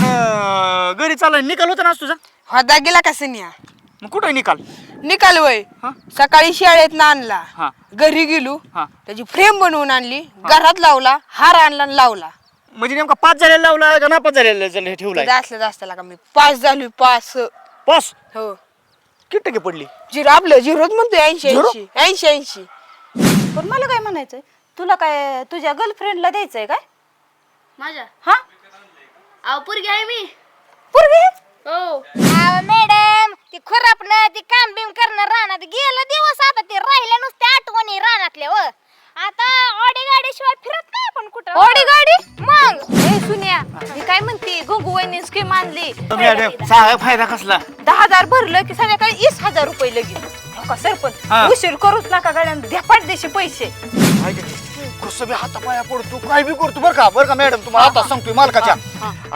घरी चाललाय. निकाल होता ना आज तुझा? होता गेला का सिनिया? मग कुठे निकाल? निकाल वय. हा? सकाळी शाळेत आणला. हा. घरी गेलो. हा. त्याची फ्रेम बनवून आणली. घरात लावला हार आणला आणि लावला. म्हणजे नेमका पाच झालेला लावला का नापास झालेला झाले ठेवलाय? असलं जास्त का मी. पास झालो पास पास हो. किती टक्के पडली? झिरो आपलं झिरोच म्हणतो ऐंशी झिरो? ऐंशी ऐंशी ऐंशी. पण मला काय म्हणायचंय? तुला काय तुझ्या गर्लफ्रेंडला द्यायचंय काय? माझ्या? हा? पोरगी आहे मी. पोरगी? हो. मॅडम ती खुरापणं ती काम बिम करणं रानात. गेलं दिवस आता ते राहिल्या नुसत्या आठवणी रानातल्या व. आता ऑडी गाडी शिवाय फिरत नाही आपण कुठं. ऑडी गाडी मग? सुन्या मी काय म्हणते गंगू वहिनी स्कीम आणली. मॅडम सांगा फायदा कसला? दहा हजार भरलं की संध्याकाळी वीस हजार रुपये लगेच हो का हा. सरपंच उशीर करूच नका गाड्यानं ध्यापाट देशी पैसे. कसं बी हातापाया पडतो काय बी करतो बरं का? बरं का मॅडम तुम्हाला आता सांगतोय मालकाच्या.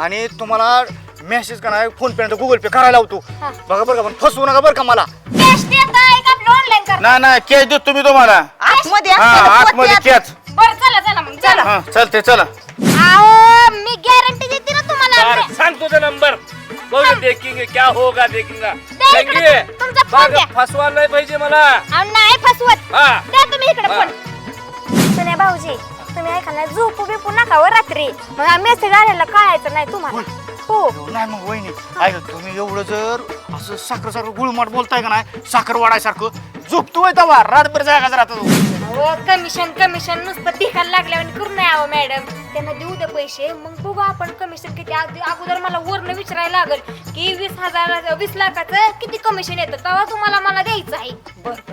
आणि तुम्हाला मेसेज का नाही फोन पे गुगल पे करायला लावतो. बघा बरं का पण फसवू नका बरं का मला. कॅश देता का? आपलं ऑनलाईन कर नाही नाही कॅश देतो तुम्ही तुम्हाला. आतमध्ये हा असलेलं आतमध्ये पोते कॅच बरं चला चला मग चला. हा चालते चला. अहो बघ देखेंगे क्या होगा देखेंगे द्या इकडे. देंगे तुमचा फोन द्या फसवा नाही पाहिजे मला. अहो, नाही फसवत. हा. द्या तुम्ही इकडे हा. फोन. सुन्या भाऊजी तुम्ही ऐका ना झोपू बिपू नका व रात्री. मग मेसेज आलेला कळायचं नाही तुम्हाला. हो. नाही मग वहिनी. ऐका तुम्ही एवढं जर असं साखर सारखं गुळमाट बोलताय का नाही? साखर वाढायसारखं. झोपतोय तवा रातभर जागा राहतो हो कमिशन कमिशन नुसतं टिकायला लागल्यावर करू नये अहो मॅडम त्यांना देऊ दे पैसे. मग बघू आपण कमिशन किती आधी अगोदर मला वरनं विचारायला लागेल की वीस हजार वीस लाखाचं किती कमिशन येतं? तेव्हा तुम्हाला मला द्यायचं आहे.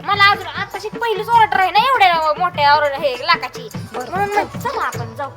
मला अजून आताची पहिलीच ऑर्डर आहे ना एवढ्या मोठ्या ऑर्डर हे लाखाची. म्हणून मग चला आपण जाऊ.